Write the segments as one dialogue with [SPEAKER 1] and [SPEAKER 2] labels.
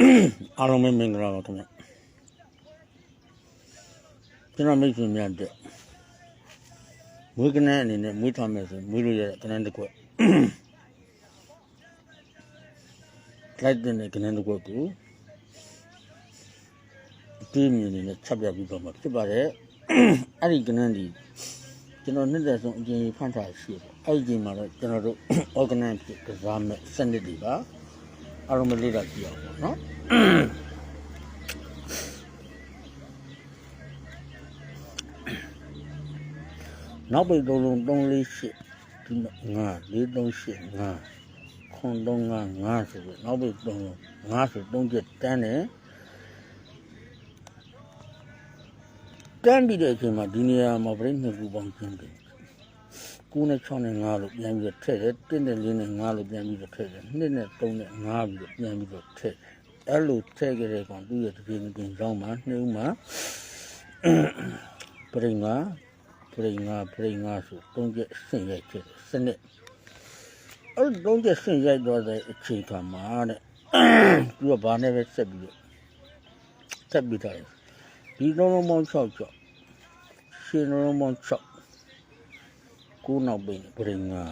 [SPEAKER 1] အားလုံးပဲမင်္ဂလာပါခင်ဗျကျွန်တော်မိတ်ဆွေများတဲ့မွေးကနန်းအနေနဲ့မွေးထားမယ်ဆိုမွေးလို့ရတဲ့ကနန်းတစ်ခွက်လိုက်တဲ့ကနန်းတစ်ခွက်ကိုအပြင်းမြင်နေနဲ့ချက်ပြပြီးတော့မှဖြစ်ပါတယ်အဲ့ဒီကနန်းဒီကျွန်တော်နှစ်သက်ဆုံးအကျဉ်းဖန်ထားရှိတယ်အဲ့ဒီချိန်မှာတော့ကျွန်တော်တို့ organize ဖြစ်ကစားမဲ့စနစ်တွေပါ အားလုံးမလေးတာကြည့်အောင်ပေါ့နော်နောက်ပိတ်သုံးလုံး348ဒီ9 438 9ခွန်35 5ဆိုပြီးနောက်ပိတ်သုံးလုံး5ဆို3ချက်တန်းတယ်တန်းပြီးတဲ့အချိန်မှာဒီနေရာမှာပြိနှစ်ခုပေါင်းကျင်းတယ် 9နဲ့6နဲ့5လို့ပြန်ပြီးတော့ထည့်တယ်1နဲ့4နဲ့5လို့ပြန်ပြီးတော့ထည့်တယ်2နဲ့3နဲ့5ပြီးတော့ပြန်ပြီးတော့ထည့်တယ်အဲ့လိုထည့်ခဲ့တဲ့ကောင်သူ့ရဲ့တစ်ပြင်းတစ်ပြင်းကြောင်းမှာနှုတ်မှာပြိငါပြိငါပြိငါဆိုသုံးချက်ဆင့်ရိုက်ဖြစ်တယ်စနစ်အဲ့သုံးချက်ဆင့်ရိုက်တော့တဲ့အချိန်ခါမှာတဲ့သူကဘာနဲ့ပဲဆက်ပြီးတော့ဆက်ပြီးတာဒီလုံးလုံးပေါင်း6ကြောက်ရှင်လုံးပေါင်း6ကို နောက်ပိန်ပြိငါ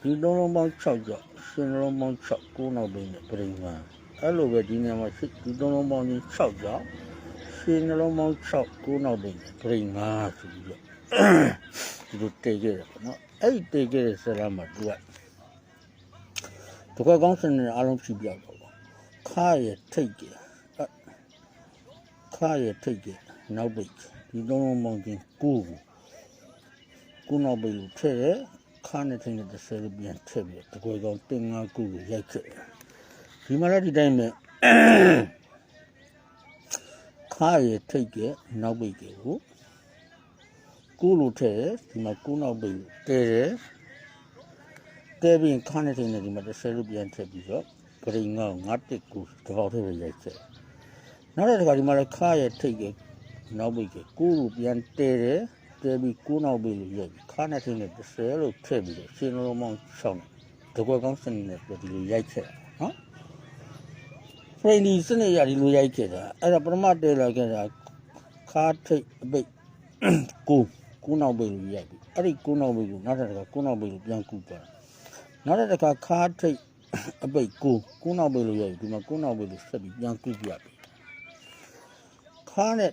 [SPEAKER 1] ဒီလုံးလုံးပေါင်း6ကြောက်ရှင်လုံးပေါင်း6ကိုနောက်ပိန်ပြိငါအဲ့လိုပဲဒီနေရာမှာဒီလုံးလုံးပေါင်းချင်း6ကြောက်ရှင်နှလုံးပေါင်း6ကိုနောက်ပိန်ပြိငါဆိုပြီးတော့ဒီလိုတေခဲ့တယ်ပေါ့နော်အဲ့ဒီတေခဲ့တဲ့ဆရာမှာသူကတကွက်ကောင်းစနေအားလုံးဖြူပြောက်တော့ပေါ့ခါရထိတ်ကြအဲ့ခါရထိတ်ကြနောက်ပိတ်ဒီသုံးလုံးပေါင်းချင်းကို ကိုကိုနောက်ပိတ်ကိုထည့်တယ်ခါနဲ့ထိတ်တဲ့ဆရာပြန်ထည့်ပြီးတကွက်ကောင်းတင်ငါကိုကိုရိုက်ခဲ့တယ်ဒီမှာလည်းဒီတိုင်းပဲခါရထိတ်ကြနောက်ပိတ်ကိုကိုလိုထဲတယ်ဒီမှာကိုနောက်ပိတ်လို့တဲတယ်တဲပြီးခါနေတယ်ဒီမှာတစ်ဆယ်လို့ပြန်ထည့်ပြီးတော့ဂရိငေါငါတစ်ကိုတစ်ပေါက်ထဲပဲရိုက်ချက်နောက်တစ်ခါဒီမှာလည်းခါရဲ့ထိတ်ကနောက်ပိတ်ကကိုလိုပြန်တဲတယ် တဲပြီးကိုနောက်ပိတ်လို့ရိုက်ပြီးခါနေတယ်တစ်ဆယ်လို့ထည့်ပြီးတော့ရှင်လုံးမောင်းချောင်းတကွက်ကောင်းစနေနဲ့ဒီလိုရိုက်ချက်နော်ဖရိနီစနေရဒီလိုရိုက်ခဲ့တာအဲ့ဒါပရမတဲလာခဲ့တာခါထိတ်အပိတ်ကိုကိုးနောက်ပိတ်လို့ရိုက်ပြီအဲ့ဒီကိုးနောက်ပိတ်ကိုနောက်တစ်ခါကိုးနောက်ပိတ်လို့ပြန်ကူသွားနောက်တစ်ခါခါထိတ်အပိတ်ကိုကိုးနောက်ပိတ်လို့ရိုက်ပြီဒီမှာကိုးနောက်ပိတ်လို့ဆက်ပြီးပြန်ကူပြပြီခါနဲ့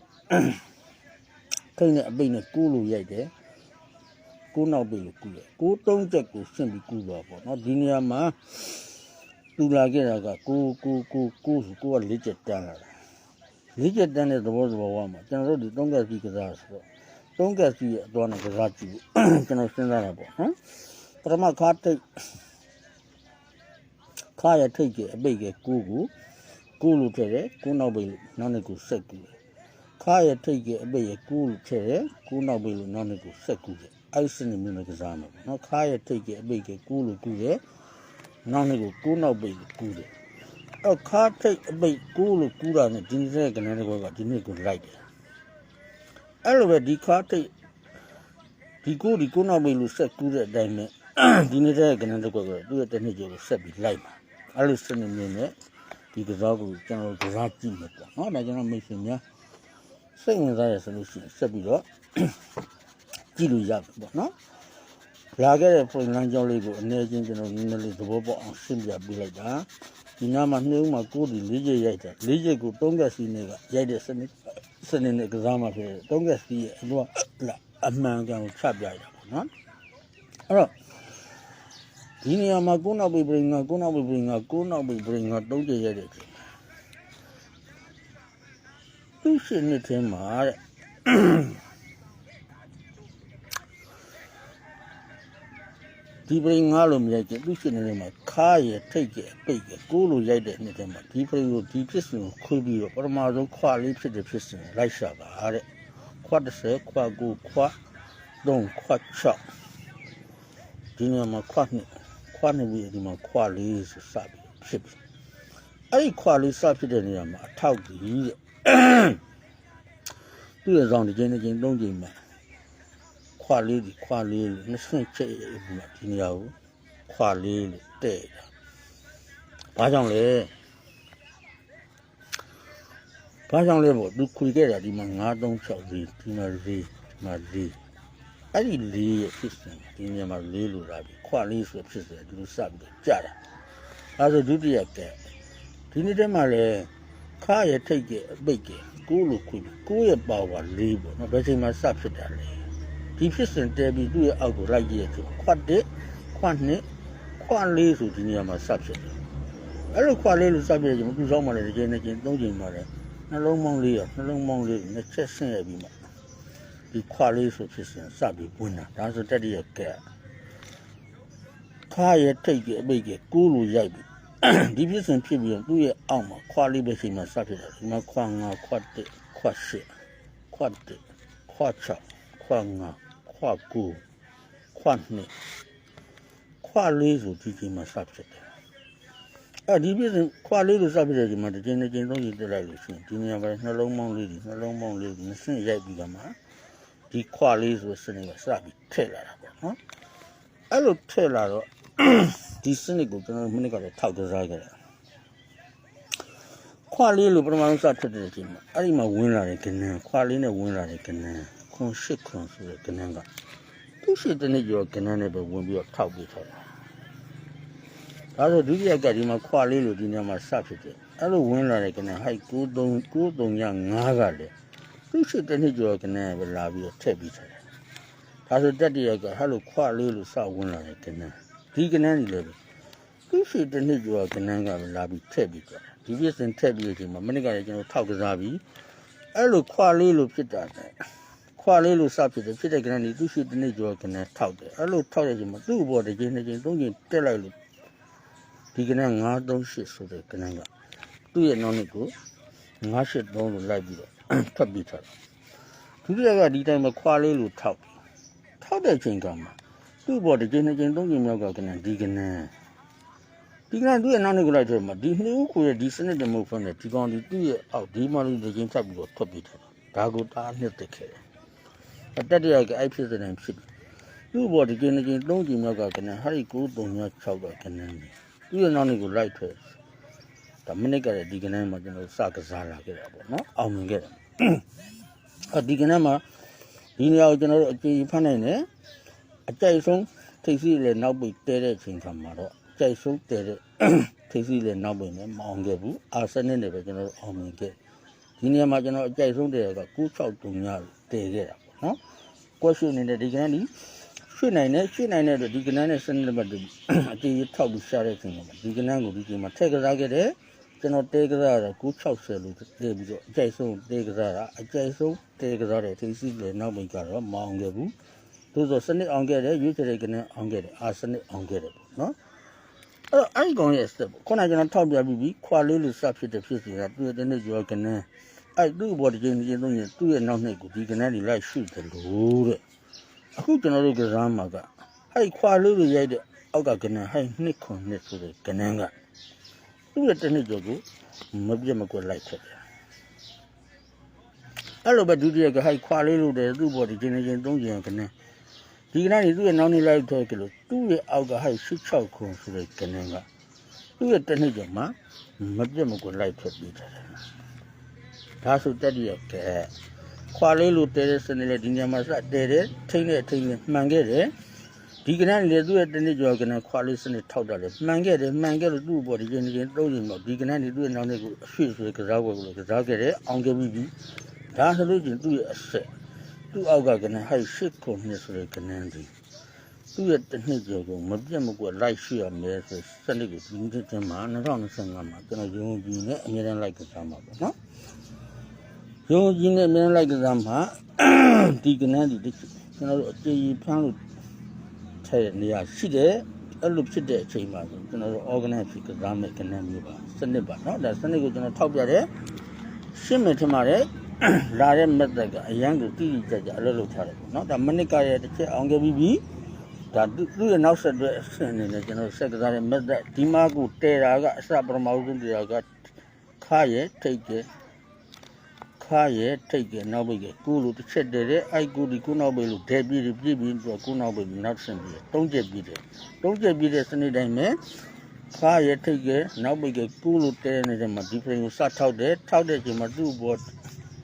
[SPEAKER 1] ထိတ်နဲ့အပိတ်နဲ့ကိုးလို့ရိုက်တယ်ကိုးနောက်ပိတ်လို့ကူတယ်ကိုးသုံးချက်ကိုရှင်းပြီးကူသွားပေါ့နော်ဒီနေရာမှာတူလာခဲ့တာကကိုးကိုးကိုးကိုးဆိုကိုးကလေးချက်တန်းလာတာလေးချက်တန်းတဲ့သဘောသဘောဝမှာကျွန်တော်တို့ဒီသုံးကက်စီကစားဆိုတော့သုံးကက်စီရဲ့အသွားနဲ့ကစားကြည့်ဖို့ကျွန်တော်စဉ်းစားတာပေါ့ဟမ်ပထမခါတိတ်ခါရထိတ်ကအပိတ်ကကိုကိုကိုလို့ထည့်တယ်ကိုနောက်ပိတ်လို့နောက်နှစ်ကိုဆက်ကူတယ် ခါရထိတ်ကအပိတ်ကကိုလို့ထည့်တယ်ကိုနောက်ပိတ်လို့နောက်နှစ်ကိုဆက်ကူတယ်အဲ့စနေမျိုးနဲ့ကစားမှာပေါ့နော်ခါရထိတ်ကအပိတ်ကကိုလို့ကူတယ်နောက်နှစ်ကိုကိုနောက်ပိတ်လို့ကူတယ်အဲ့ခါထိတ်အပိတ်ကိုလို့ကူတာနဲ့ဒီနေ့ကနေ့ကဒီနေ့ကိုလိုက်တယ်အဲ့လိုပဲဒီခါတိတ်ဒီကိုဒီကိုနောက်မေးလို့ဆက်ကူးတဲ့အတိုင်းနဲ့ဒီနေတဲ့ကဏ္ဍတစ်ခွက်ကသူ့ရဲ့တစ်နှစ်ကျော်ကိုဆက်ပြီးလိုက်မှာအဲ့လိုစနေမြင်နဲ့ဒီကစားကိုကျွန်တော်ကစားကြည့်မယ်ပေါ့နော်ဒါကျွန်တော်မိတ်ဆွေများ စိတ်ဝင်စားရဆိုလို့ရှိရင်ဆက်ပြီးတော့ကြည့်လို့ရပြီပေါ့နော်လာခဲ့တဲ့ပုံလမ်းကြောင်းလေးကိုအနေချင်းကျွန်တော်နည်းနည်းလေးသဘောပေါက်အောင်ရှင်းပြပေးလိုက်တာဒီနားမှာနှိုးမှာကိုယ်ဒီလေးချက်ရိုက်တာလေးချက်ကိုသုံးကက်စီနေကရိုက်တဲ့စနစ်စနေနဲ့ကစားမှာဖြစ်တယ်တုံးကက်စီရဲ့အတော့အမှန်ကန်ကိုချပြရတာပေါ့နော်အဲ့တော့ဒီနေရာမှာကိုနောက်ပိပရင်ကကိုနောက်ပိပရင်ကကိုနောက်ပိပရင်ကတုံးကြရတဲ့ ချိန်သူရှင်နှစ်ထင်းမှာတဲ့ဒီပရင်ငါလို့မရိုက်ချင်သူရှင်နေမှာခါရထိတ်ကြပိတ်ကြကိုလိုရိုက်တဲ့နှစ်ထင်းမှာဒီပရင်ကိုဒီဖြစ်စဉ်ကိုခွေးပြီးတော့ပထမဆုံးခွာလေးဖြစ်တဲ့ဖြစ်စဉ်ကိုလိုက်ရှာတာတဲ့ခွာ30ခွာ9ခွာ3ခွာ6ဒီနေရာမှာခွာနှစ်ခွာနှစ်ပြီးဒီမှာခွာလေးဆိုစပြီးဖြစ်ပြီ အဲ့ဒီခွာလေးစဖြစ်တဲ့နေရာမှာအထောက်ကြီးတဲ့သူ့ရဲ့ဆောင်တစ်ချိန်တစ်ချိန်သုံးချိန်မှာခွာလေးဒီခွာလေးလို့နှစ်ဆင့်ချက်ပြီးမှဒီနေရာကိုခွာလေးလို့တဲ့တာဘာကြောင့်လဲဘာကြောင့်လဲပေါ့သူခွေခဲ့တာဒီမှာ936ဒီဒီမှာ4ဒီမှာ4အဲ့ဒီ4ရဲ့ဖြစ်စဉ်ဒီနေရာမှာ4လို့လာပြီခွလေးဆိုဖြစ်စဉ်ဒီလိုစပြီးတော့ကြာတာအဲဒါဆိုဒုတိယကဲ ဒီနေ့တည်းမှာလဲခါရဲ့ထိတ်ရဲ့အပိတ်ရဲ့ကိုးလို့ခွေပြီကိုးရဲ့ပါဝါ4ပေါ့နော်ဘယ်ချိန်မှာစဖြစ်တာလဲဒီဖြစ်စဉ်တဲပြီးသူ့ရဲ့အောက်ကိုလိုက်ကြည့်ရဆိုခွတ်တဲ့ခွတ်နှစ်ခွတ်လေးဆိုဒီနေရာမှာစဖြစ်တယ်အဲ့လိုခွတ်လေးလို့စဖြစ်တယ်ကျွန်တော်သူ့ဆောင်မှလည်းတစ်ချိန်တစ်ချိန်သုံးချိန်မှလည်းနှလုံးမောင်းလေးရနှလုံးမောင်းလေးနှစ်ချက်ဆင်းရပြီးမှဒီခွာလေးဆိုဖြစ်စဉ်စပြီးဝင်တာဒါဆိုတက်တရကဲခါရထိတ်ကြီးအပိတ်ကြီးကိုးလိုရိုက်ပြီး ဒီဖြစ်စဉ်ဖြစ်ပြီးတော့သူ့ရဲ့အောက်မှာခွာလေးပဲရှိမှစဖြစ်တယ်ဒီမှာခွာငါခွာတစ်ခွာရှစ်ခွာတစ်ခွာချခွာငါခွာကိုခွာနှစ်ခွာလေးဆိုဒီချိန်မှာစဖြစ်တယ်အဲ့ဒီပြည့်ခွာလေးလို့စပြတဲ့ဒီမှာတစ်ချိန်တစ်ချိန်သုံးချိန်တက်လိုက်လို့ရှိရင်ဒီနေရာမှာနှလုံးပေါင်းလေးဒီနှလုံးပေါင်းလေးဒီနှစ်ဆင့်ရိုက်ပြီးကမှဒီခွာလေးဆိုစနစ်ကစပြီးထည့်လာတာပေါ့နော်အဲ့လိုထည့်လာတော့ ဒီစနစ်ကိုကျွန်တော်မိနစ်ကတော့ထောက်ကစားခဲ့တယ်ခွာလေးလို့ပထမဆုံးစထည့်တဲ့အချိန်မှာအဲ့ဒီမှာဝင်လာတဲ့ကနန်းခွာလေးနဲ့ဝင်လာတဲ့ကနန်းခွန်ရှစ်ခွန်ဆိုတဲ့ကနန်းကသူ့ရှိတဲ့နေ့ကျော်ကနန်းနဲ့ပဲဝင်ပြီးတော့ထောက်ပြီးထားတာဒါဆိုဒုတိယကဒီမှာခွာလေးလို့ဒီနေရာမှာစဖြစ်တယ်အဲ့လိုဝင်လာတဲ့ကနေ့ဟိုက်93 93ရ5ကလည်းသူရှိတဲ့နှစ်ကျော်ကနေ့ပဲလာပြီးတော့ထည့်ပြီးထားတယ်ဒါဆိုတက်တရကဟဲ့လိုခွာလေးလို့စဝင်လာတဲ့ကနေ့ ဒီကနေ့နေလည်းပဲသူရှိတဲ့နှစ်ကျော်ကနေ့ကပဲလာပြီးထည့်ပြီးသွားတယ်ဒီပြစ်စင်ထည့်ပြီးတဲ့အချိန်မှာမနစ်ကလည်းကျွန်တော်ထောက်ကစားပြီးအဲ့လိုခွာလေးလို့ဖြစ်တာတဲ့ခွာလေးလို့စဖြစ်တယ်ဖြစ်တဲ့ကနေ့သူရှိတဲ့နှစ်ကျော်ကနေ့ထောက်တယ်အဲ့လိုထောက်တဲ့အချိန်မှာသူ့ဘောတစ်ချိန်တစ်ချိန်သုံးချိန်တက်လိုက်လို့ဒီကနေ့938ဆိုတဲ့ကနေ့ကသူ့ရဲ့နောက်နှစ်ကို983လို့လိုက်ပြီးတော့ဖတ်ပြီးထားတာဒုတိယကဒီတိုင်းမှာခွာလေးလို့ထောက်တယ်ထောက်တဲ့အချိန်ကမှ သူ့ဘောတစ်ချိန်နှစ်ချိန်သုံးချိန်မြောက်ကကနေ့ဒီကနေ့ဒီကနေ့သူ့ရဲ့နောက်နှစ်ကိုလိုက်တယ်မှာဒီနှစ်ဦးကိုရဲ့ဒီစနစ်တမဟုတ်ဖက်နဲ့ဒီကောင်ဒီသူ့ရဲ့အောက်ဒီမှလို့တစ်ချိန်ထပ်ပြီးတော့ထွက်ပြီးထားတာဒါကိုတားနှစ်သက်ခဲ့တယ်အတက်တရကအဲ့ဖြစ်တဲ့တိုင်ဖြစ်တယ်သူ့ဘောတစ်ချိန်နှစ်ချိန်သုံးချိန်မြောက်ကကနေ့ဟာဒီ9336ကကနေ့သူ့ရဲ့နောက်နေ့ကိုလိုက်ထွက်ဒါမိနစ်ကလည်းဒီကနေ့မှာကျွန်တော်စကစားလာခဲ့တာပေါ့နော်အောင်မြင်ခဲ့တယ်အဲဒီကနေ့မှာဒီနေရာကိုကျွန်တော်တို့အကြည့်ဖတ်နိုင်တယ် အကြိုက်ဆုံးထိပ်စီးလည်းနောက်ပိတ်တဲတဲ့အချိန်ခါမှာတော့အကြိုက်ဆုံးတဲတဲ့ထိပ်စီးလည်းနောက်ပိတ်နဲ့မအောင်ခဲ့ဘူးအာစနစ်နဲ့ပဲကျွန်တော်တို့အောင်မြင်ခဲ့ဒီနေရာမှာကျွန်တော်အကြိုက်ဆုံးတဲက9639ညတဲခဲ့တာပေါ့နော်ကွက်ရှင်နေတဲ့ဒီကနေ့ဒီရွှေ့နိုင်တယ်ရွှေ့နိုင်တဲ့အတွက်ဒီကနန်းနဲ့စနစ်နံပါတ်2အတေးကြီးထောက်ပြီးရှာတဲ့အချိန်မှာဒီကနန်းကိုဒီချိန်မှာထည့်ကစားခဲ့တယ်ကျွန်တော်တဲကစားတာ960လို့တဲပြီးတော့အကြိုက်ဆုံးတဲကစားတာအကြိုက်ဆုံးတဲကစားတဲ့ထိစီးလေနောက်မိတ်ကတော့မအောင်ခဲ့ဘူး သို့သောစနစ်အောင်ခဲ့တယ်ရွေးချယ်တဲ့ကနန်းအောင်ခဲ့တယ်အာစနစ်အောင်ခဲ့တယ်ပေါ့နော်အဲ့တော့အဲ့ဒီကောင်ရဲ့ step ခုနကကျွန်တော်ထောက်ပြပြီးပြီခွာလေးလို့စဖြစ်တဲ့ဖြစ်စီကသူ့ရဲ့တနေ့ကျော်ကနန်းအဲ့သူ့ဘောဒီချိန်ဒီချိန်သုံးရင်သူ့ရဲ့နောက်နှစ်ကိုဒီကနန်းတွေလိုက်ရှုတယ်လို့တဲ့အခုကျွန်တော်တို့ကစားမှာကအဲ့ခွာလို့ရရိုက်တဲ့အောက်ကကနန်းဟဲ့နှစ်ခွန်နှစ်ဆိုတဲ့ကနန်းကသူ့ရဲ့တစ်နှစ်ကျော်ကိုမပြတ်မကွက်လိုက်ခဲ့တယ်အဲ့လိုပဲဒုတိယကဟဲ့ခွာလေးလို့တဲ့သူ့ဘောဒီချင်းချင်းသုံးချင်းကနန်း ဒီကနန်းကြီးသူ့ရဲ့နောက်နေ့လိုက်ထွက်ကြလို့သူ့ရဲ့အောက်ကဟဲ့16ခွန်ဆိုတဲ့ကနန်းကသူ့ရဲ့တစ်နှစ်ကျော်မှာမပြတ်မကွက်လိုက်ထွက်ပြီးတယ်ဒါဆိုတက်တရကဲခွာလေးလိုတဲတဲ့စနစ်နဲ့ဒီညမှာစတဲတဲ့ထိန်းတဲ့ထိန်းနဲ့မှန်ခဲ့တယ်ဒီကနေ့လေသူ့ရဲ့တနည်းကျော်ကနေ့ခွာလေးစနစ်ထောက်တာလေမှန်ခဲ့တယ်မှန်ခဲ့လို့သူ့ဘောဒီချင်းချင်းသုံးချိန်တော့ဒီကနေ့လေသူ့ရဲ့နောက်နေ့ကိုအရွှေ့ဆိုကစားပွဲကိုကစားခဲ့တယ်အောင်ခဲ့ပြီးပြီဒါဆိုလို့ချင်းသူ့ရဲ့အဆက် သူ့အောက်ကကနေဟိုက်ရှစ်ခုနှစ်ဆိုတဲ့ကနေဒီသူ့ရဲ့တစ်နှစ်ကျော်ကိုမပြတ်မကွက်လိုက်ရှိရမယ်ဆိုစနစ်ကိုဒီနှစ်တင်မှာ2025မှာကျွန်တော်ရုံးပြီးနဲ့အမြဲတမ်းလိုက်ကစားမှာပေါ့နော်ရုံးကြီးနဲ့အမြဲတမ်းလိုက်ကစားမှာဒီကနေဒီတစ်ချက်ကျွန်တော်တို့အခြေကြီးဖမ်းလို့ထည့်နေရရှိတယ်အဲ့လိုဖြစ်တဲ့အချိန်မှာဆိုကျွန်တော်တို့ organize ဖြစ်ကစားမဲ့ကနေမျိုးပါစနစ်ပါနော်ဒါစနစ်ကိုကျွန်တော်ထောက်ပြတယ်ရှင်းမယ်ထင်ပါတယ် လာတဲ့ method ကအရန်ကိုတိတိကျကျအလုပ်လုပ်ထားတယ်ပေါ့နော်ဒါမိနစ်ကရဲ့တစ်ချက်အောင်ခဲ့ပြီးပြီဒါသူ့ရဲ့နောက်ဆက်တွဲအဆင့်အနေနဲ့ကျွန်တော်ဆက်ကစားတဲ့ method ဒီမှာကိုတဲတာကအစပရမဟုတ်တရားကခါရဲ့ထိတ်ကဲခါရဲ့ထိတ်ကဲနောက်ပိတ်ကဲကိုလိုတစ်ချက်တည်းတဲ့အိုက်ကိုဒီကိုနောက်ပိတ်လို့ဒဲပြည့်ပြည့်ပြီးတော့ကိုနောက်ပိတ်နောက်ဆင်ပြီးတုံးချက်ပြီးတယ်တုံးချက်ပြီးတဲ့စနစ်တိုင်းမှာခါရဲ့ထိတ်ကဲနောက်ပိတ်ကဲကိုလိုတဲနေတဲ့မှာဒီ frame ကိုစထောက်တယ်ထောက်တဲ့အချိန်မှာသူ့ဘော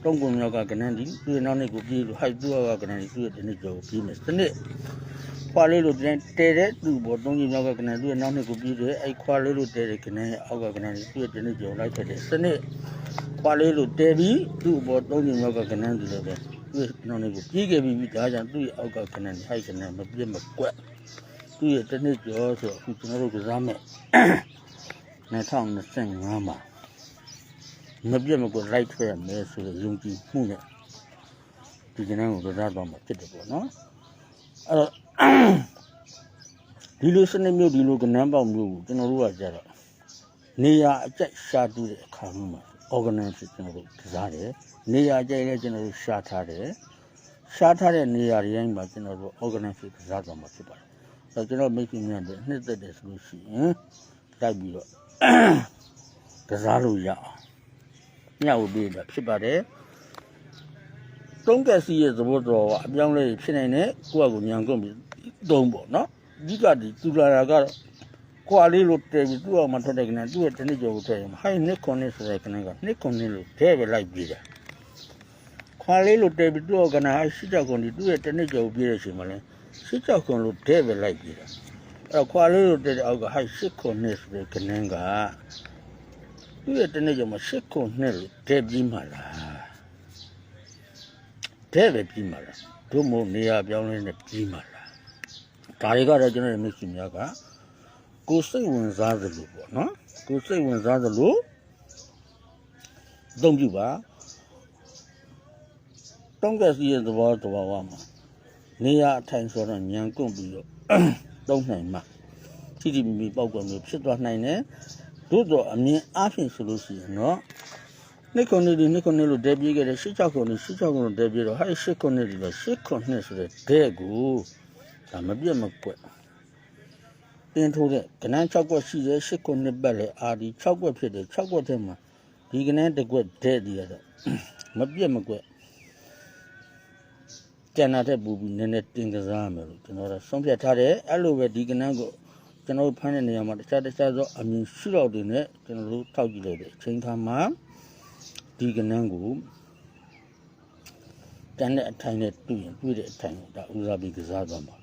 [SPEAKER 1] တုံးကုန်မြောက်ကကနန်းဒီသူ့ရဲ့နောက်နဲ့ကိုပြေးလို့ဟိုက်သူ့ကကနန်းဒီသူ့ရဲ့ဒီနေ့ကျော်ကိုပြေးမယ်စနစ်ခွာလေးလို့တဲတဲတဲ့သူ့ဘောတုံးကြီးမြောက်ကကနန်းသူ့ရဲ့နောက်နဲ့ကိုပြေးတယ်အဲ့ခွာလေးလို့တဲတဲ့ကနန်းရဲ့အောက်ကကနန်းဒီသူ့ရဲ့ဒီနေ့ကျော်လိုက်ခဲ့တယ်စနစ်ခွာလေးလို့တဲပြီးသူ့ဘောတုံးကြီးမြောက်ကကနန်းဒီလည်းပဲသူ့ရဲ့နောက်နဲ့ကိုပြေးခဲ့ပြီးဒါကြောင့်သူ့ရဲ့အောက်ကကနန်းဒီဟိုက်ကနန်းမပြတ်မကွက်သူ့ရဲ့တစ်နှစ်ကျော်ဆိုအခုကျွန်တော်တို့ကစားမဲ့2025မှာ မပြတ်မကွက် right ထွက်ရမယ်ဆိုတဲ့ယုံကြည်မှုနဲ့ဒီကနေ့ကိုကစားတော့မှာဖြစ်တယ်ပေါ့နော်အဲ့တော့ဒီလိုစနစ်မျိုးဒီလိုကနန်းပေါက်မျိုးကိုကျွန်တော်တို့ကကြတော့နေရာအကျက်ရှာတူးတဲ့အခါမျိုးမှာ organize ကျွန်တော်တို့ကစားတယ်နေရာအကျက်လည်းကျွန်တော်တို့ရှာထားတယ်ရှာထားတဲ့နေရာတွေတိုင်းမှာကျွန်တော်တို့ organize ကစားတော့မှာဖြစ်ပါတယ်တော့ကျွန်တော်မိတ်ဆွေများတွေနှစ်သက်တယ်ဆိုလို့ရှိရင်တိုက်ပြီးတော့ကစားလို့ရအောင် ညှောက်ပေးတာဖြစ်ပါတယ်တုံးကက်စီရဲ့သဘောတော်ကအပြောင်းလဲဖြစ်နိုင်တယ်ကိုယ့်အကူညံကုန်ပြီးတုံးပေါ့နော်ဒီကဒီသူလာတာကတော့ခွာလေးလို့တဲပြီးသူ့အောင်မထွက်တဲ့ကနေ့သူ့ရဲ့တနည်းကျော်ကိုထည့်ရင်ဟိုင်းနှစ်ခွန်နှစ်ဆိုတဲ့ကနေ့ကနှစ်ခွန်နှစ်လို့ထဲပဲလိုက်ပြီးတယ်ခွာလေးလို့တဲပြီးသူ့အောင်ကနာရှိတဲ့ကွန်ဒီသူ့ရဲ့တနည်းကျော်ကိုပြေးတဲ့အချိန်မှာလဲရှစ်ချောက်ခွန်လို့ဒဲပဲလိုက်ပြီလားအဲ့တော့ခွာလေးလို့တဲ့အောက်ကဟိုက်ရှစ်ခွန်နဲ့ဆိုတဲ့ကနန်းက သူ့ရဲ့တနေ့ကျမှရှစ်ခွန်နဲ့လို့ဒဲပြီးမှလားဒဲပဲပြီးမှလားတို့မို့နေရာပြောင်းလဲနဲ့ပြီးမှလားဒါတွေကတော့ကျွန်တော်ရဲ့မိတ်ဆွေများကကိုယ်စိတ်ဝင်စားသလိုပေါ့နော်ကိုယ်စိတ်ဝင်စားသလိုအသုံးပြုပါတုံးကက်စီရဲ့သဘောတဘာဝမှာနေရအထိုင်ဆိုတော့ညံကုန်ပြီးတော့တုံးနိုင်မှာထိထိမိမိပေါက်ကွယ်မျိုးဖြစ်သွားနိုင်တယ် တို့တော့အမြင်အားဖြင့်ဆိုလို့ရှိရင်တော့နှစ်ခုနှစ်ဒီနှစ်ခုနှစ်လို့တဲပြေးခဲ့တယ်ရှစ်ချောက်ခုနှစ်ရှစ်ချောက်ခုနှစ်တဲပြေးတော့ဟာရှစ်ခုနှစ်ဒီတော့ရှစ်ခုနှစ်ဆိုတဲ့ဒဲကိုဒါမပြတ်မကွက်တင်ထိုးတဲ့ကနန်း6ကွက်ရှိတယ်ရှစ်ခုနှစ်ပတ်လေအာဒီ6ကွက်ဖြစ်တယ်6ကွက်ထဲမှာဒီကနန်းတစ်ကွက်ဒဲဒီရတော့မပြတ်မကွက်ကျန်တာတဲ့ပူပြီးနည်းနည်းတင်ကစားရမယ်လို့ကျွန်တော်တို့ဆုံးဖြတ်ထားတယ်အဲ့လိုပဲဒီကနန်းကို ကျွန်တော်တို့ဖမ်းတဲ့နေရာမှာတခြားတခြားသောအမြင်ရှိတော့တွေနဲ့ကျွန်တော်တို့ထောက်ကြည့်လိုက်တယ်အချိန်ခါမှာဒီကနန်းကိုတန်တဲ့အထိုင်နဲ့တွေ့ရင်တွေ့တဲ့အထိုင်ကိုဒါဦးစားပြီးကစားသွားမှာ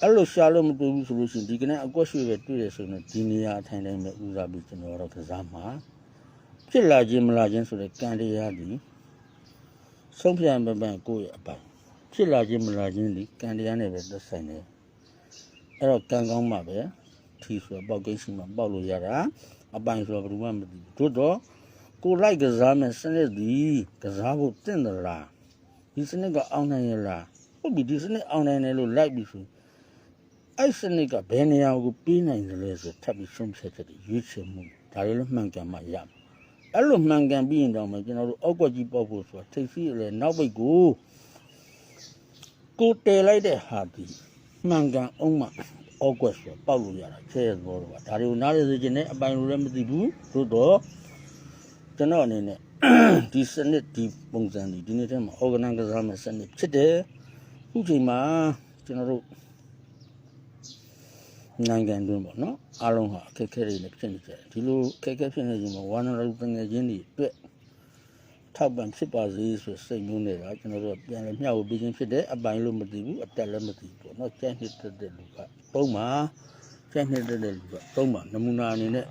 [SPEAKER 1] အဲ့လိုရှာလို့မတွေ့ဘူးဆိုလို့ရှိရင်ဒီကနန်းအကွက်ရွှေပဲတွေ့ရဆိုရင်ဒီနေရာအထိုင်တိုင်းပဲဦးစားပြီးကျွန်တော်တို့ကစားမှာဖြစ်လာခြင်းမလာခြင်းဆိုတဲ့ကံတရားဒီဆုံးဖြတ်ပပန်ကိုယ့်ရဲ့အပိုင်ဖြစ်လာခြင်းမလာခြင်းဒီကံတရားနဲ့ပဲသက်ဆိုင်တယ် အဲ့တော့ကံကောင်းမှပဲထီဆိုပေါက်ကိန်းရှိမှပေါက်လို့ရတာအပိုင်ဆိုတော့ဘယ်သူမှမသိဘူးတို့တော့ကိုလိုက်ကစားမဲ့စနစ်ဒီကစားဖို့တင့်တယ်လားဒီစနစ်ကအောင်နိုင်ရလားဟုတ်ပြီဒီစနစ်အောင်နိုင်တယ်လို့လိုက်ပြီဆိုအဲ့စနစ်ကဘယ်နေရာကိုပြီးနိုင်တယ်လဲဆိုထပ်ပြီးဆုံးဖြတ်ချက်တွေရွေးချယ်မှုဒါတွေလည်းမှန်ကန်မှရမယ်အဲ့လိုမှန်ကန်ပြီးရင်တော့မှကျွန်တော်တို့အောက်ကွက်ကြီးပေါက်ဖို့ဆိုတာထိပ်စီးရလေနောက်ပိတ်ကိုကိုတယ်လိုက်တဲ့ဟာဒီ မှန်ကန်အောင်မှအောက်ကွက်ဆိုပေါက်လို့ရတာချဲသဘောတော့ပါဒါတွေကိုနားရစေခြင်းနဲ့အပိုင်လိုလည်းမသိဘူးသို့တော့ကျွန်တော်အနေနဲ့ဒီစနစ်ဒီပုံစံဒီဒီနေ့ထဲမှာ organize ကစားမဲ့စနစ်ဖြစ်တယ်အခုချိန်မှာကျွန်တော်တို့နိုင်ငံတွင်းပေါ့နော်အားလုံးဟာအခက်အခဲတွေနဲ့ဖြစ်နေကြတယ်ဒီလိုအခက်အခဲဖြစ်နေခြင်းမှာဝါနာလူတငယ်ချင်းတွေအတွက် ထောက်ပံ့ဖြစ်ပါစေဆိုစိတ်မျိုးနဲ့ကကျွန်တော်တို့ပြန်လဲမျှဝေပေးခြင်းဖြစ်တယ်အပိုင်လို့မသိဘူးအတက်လည်းမသိဘူးပေါ့နော်ကျန်းနှစ်တက်တဲ့လူကပုံမှာကျန်းနှစ်တက်တဲ့လူကပုံမှာနမူနာအနေနဲ့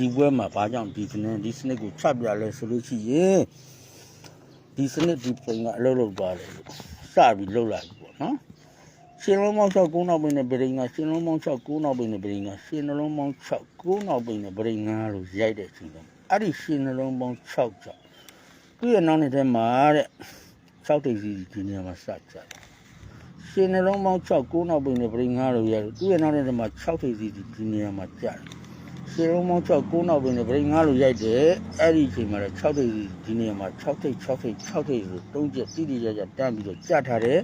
[SPEAKER 1] ဒီဘွဲမှာဘာကြောင့်ဒီကနေ့ဒီစနစ်ကိုချပြလဲဆိုလို့ရှိရင်ဒီစနစ်ဒီပုံကအလုပ်လုပ်သွားတယ်လို့စပြီးလုပ်လိုက်ပြီပေါ့နော်ရှင်လုံးမောင်း6 9နောက်ပိနဲ့ဗရိန်ကရှင်လုံးမောင်း6 9နောက်ပိနဲ့ဗရိန်ကရှင်နှလုံးမောင်း6 9နောက်ပိနဲ့ဗရိန်ငါလို့ရိုက်တဲ့အချိန်ကအဲ့ဒီရှင်နှလုံးမောင်း6ကြောင့် သူ့ရဲ့နောက်နှစ်ထဲမှာတဲ့6တိတ်စီဒီနေရာမှာစကြတယ်ရှင်နှလုံးမောင်း6 9နောက်ပိနဲ့ဗရိန်ငါလို့ရိုက်လို့သူ့ရဲ့နောက်နှစ်ထဲမှာ6တိတ်စီဒီနေရာမှာကြတယ်ရှင်လုံးမောင်း6 9နောက်ပိနဲ့ဗရိန်ငါလို့ရိုက်တယ်အဲ့ဒီအချိန်မှာ6တိတ်စီဒီနေရာမှာ6တိတ်6တိတ်6တိတ်ဆိုတုံးချက်တိတိကျကျတန်းပြီးတော့ကြထားတယ်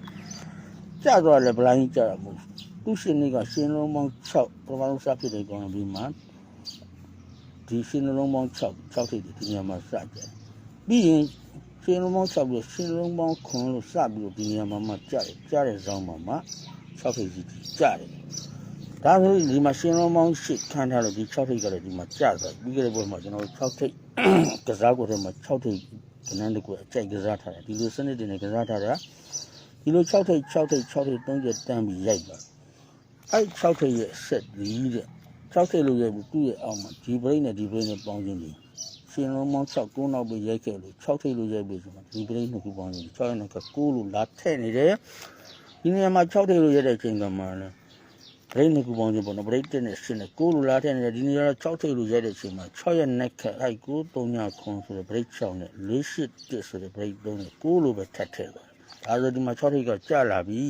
[SPEAKER 1] ကြသွားတယ်ဗလိုင်းကြတာမဟုတ်ဘူးသူရှင်နေကရှင်လုံးပေါင်း6ပထမဆုံးစဖြစ်တဲ့ကောင်ပြီးမှဒီရှင်လုံးပေါင်း6 6ထိပ်ဒီနေရာမှာစကြတယ် ပြီးရင်ရှင်လုံးပေါင်း6ပြီးရှင်လုံးပေါင်း9လို့စပြီးတော့ဒီနေရာမှာမှကြတယ်ကြတဲ့ဇောင်းမှာမှ6ထိပ်စီကြတယ်ဒါဆိုရင်ဒီမှာရှင်လုံးမောင်းရှိခန်းထားလို့ဒီ6ထိပ်ကလည်းဒီမှာကျသွားပြီးကြတဲ့ဘက်မှာကျွန်တော်6ထိပ်ကစားကိုယ်ထဲမှာ6ထိပ်ကနန်းတကူအကြိုက်ကစားထားတယ်ဒီလိုစနစ်တွေနဲ့ကစားထားတာဒီလို6ထိပ်6ထိပ်6ထိပ်3ချက်တန်းပြီးရိုက်ပါအဲ့6ထိပ်ရဲ့ဆက်ဒီတဲ့6ထိပ်လို့ရိုက်ပြီးသူ့ရဲ့အောက်မှာဒီဘရိတ်နဲ့ဒီဘရိတ်နဲ့ပေါင်းခြင်းဒီ ရှင်လုံးမောင်း6ကုန်းနောက်ပြီးရိုက်ခဲ့လို့6ထိပ်လို့ရိုက်ပြီးဆိုမှဒီဘရိတ်နှစ်ခုပေါင်းခြင်း6ရက်နဲ့က9လို့လာထည့်နေတယ်ဒီနေရာမှာ6ထိပ်လို့ရိုက်တဲ့အချိန်ကမှလည်းဘရိတ်နှစ်ခုပေါင်းခြင်းပေါ့နော်ဘရိတ်တက်နဲ့ရှင်းနဲ့ကိုလိုလာတဲ့နေဒီနေရာ6ထိပ်လိုရိုက်တဲ့အချိန်မှာ6ရက်နဲ့ခက်အဲ့9 3ညခွန်ဆိုတဲ့ဘရိတ်6နဲ့4 8တက်ဆိုတဲ့ဘရိတ်3နဲ့ကိုလိုပဲထပ်ထည့်သွားဒါဆိုဒီမှာ6ထိပ်ကကျလာပြီ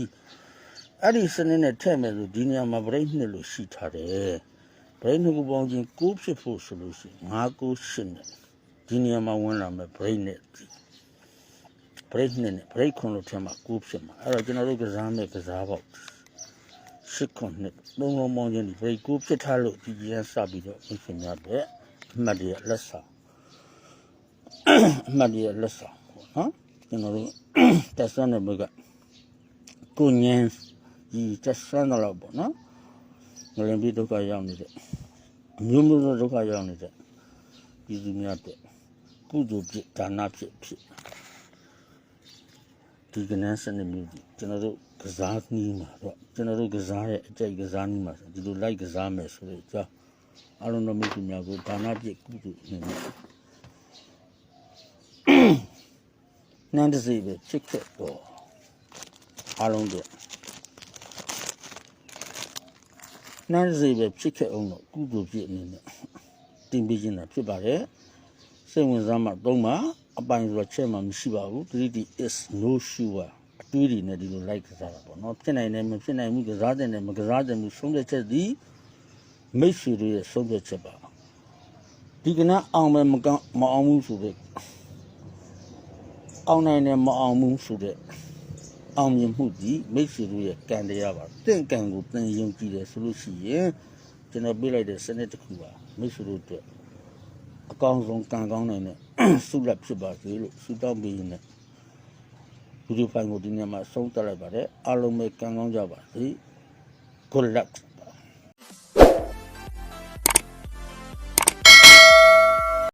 [SPEAKER 1] အဲ့ဒီစနစ်နဲ့ထည့်မယ်ဆိုဒီနေရာမှာဘရိတ်နှစ်လို့ရှိထားတယ် ဘရိတ်နှစ်ခုပေါင်းခြင်း9ဖြစ်ဖို့ဆိုလို့ရှိရင်9 9 8နဲ့ဒီနေရာမှာဝင်လာမယ်ဘရိတ်နဲ့ဘရိတ်နှစ်နဲ့ဘရိတ်ခွန်လို့ထည့်မှာ9ဖြစ်မှာအဲ့တော့ကျွန်တော်တို့ကစားမယ်ကစားပေါက်ရှစ်ခုနှစ်သုံးလုံးပေါင်းခြင်းဒီဘရိတ်ကိုဖြစ်ထားလို့ဒီကျန်စပြီးတော့မိခင်များတဲ့အမှတ်တွေလက်ဆောင်အမှတ်တွေလက်ဆောင်ပေါ့နော်ကျွန်တော်တို့တက်ဆွမ်းတဲ့ဘက်ကကိုညင်ဒီတက်ဆွမ်းတော့ပေါ့နော် ငလင်ပြီးဒုက္ခရောက်နေတဲ့အမျိုးမျိုးသောဒုက္ခရောက်နေတဲ့ပြည်သူများတဲ့ကုသိုလ်ဖြစ်ဒါနဖြစ်ဖြစ်ဒီကနန်းစနစ်မျိုးကြီးကျွန်တော်တို့ကစားနည်းမှာတော့ကျွန်တော်တို့ကစားတဲ့အကြိုက်ကစားနည်းမှာဆိုဒီလိုလိုက်ကစားမယ်ဆိုတဲ့အကြောင်းအလုံးတော်မိတ်ဆွေများကိုဒါနဖြစ်ကုသိုလ်အနေနဲ့နန်းတစီပဲချစ်ခဲ့တော့အလုံးတော့ နန်းတစီပဲချစ်ခဲ့အောင်တော့ကုသိုလ်ဖြစ်အနေနဲ့တင်ပေးခြင်းတာဖြစ်ပါတယ်စိတ်ဝင်စားမှသုံးပါအပိုင်ဆိုတော့ချက်မှမရှိပါဘူး 3D is no sure အတွေးတွေနဲ့ဒီလိုလိုက်ကစားတာပေါ့နော်ဖြစ်နိုင်တယ်မဖြစ်နိုင်ဘူးကစားတယ်နဲ့မကစားတယ်ဘူးဆုံးဖြတ်ချက်သည်မိတ်ဆွေတွေရဲ့ဆုံးဖြတ်ချက်ပါဒီကနေ့အောင်မယ်မကောင်းမအောင်ဘူးဆိုတဲ့အောင်နိုင်တယ်မအောင်ဘူးဆိုတဲ့ အောင်မြင်မှုဒီမိတ်ဆွေတို့ရဲ့ကံတရားပါတင့်ကံကိုသင်ယုံကြည်တယ်ဆိုလို့ရှိရင်ကျွန်တော်ပြလိုက်တဲ့စနစ်တစ်ခုပါမိတ်ဆွေတို့အတွက်အကောင်းဆုံးကံကောင်းနိုင်တဲ့ဆုလက်ဖြစ်ပါစေလို့ဆုတောင်းပေးနေတယ်ဗီဒီယိုဖိုင်ကိုဒီနေ့မှာဆုံးသက်လိုက်ပါတယ်အားလုံးပဲကံကောင်းကြပါစေ good luck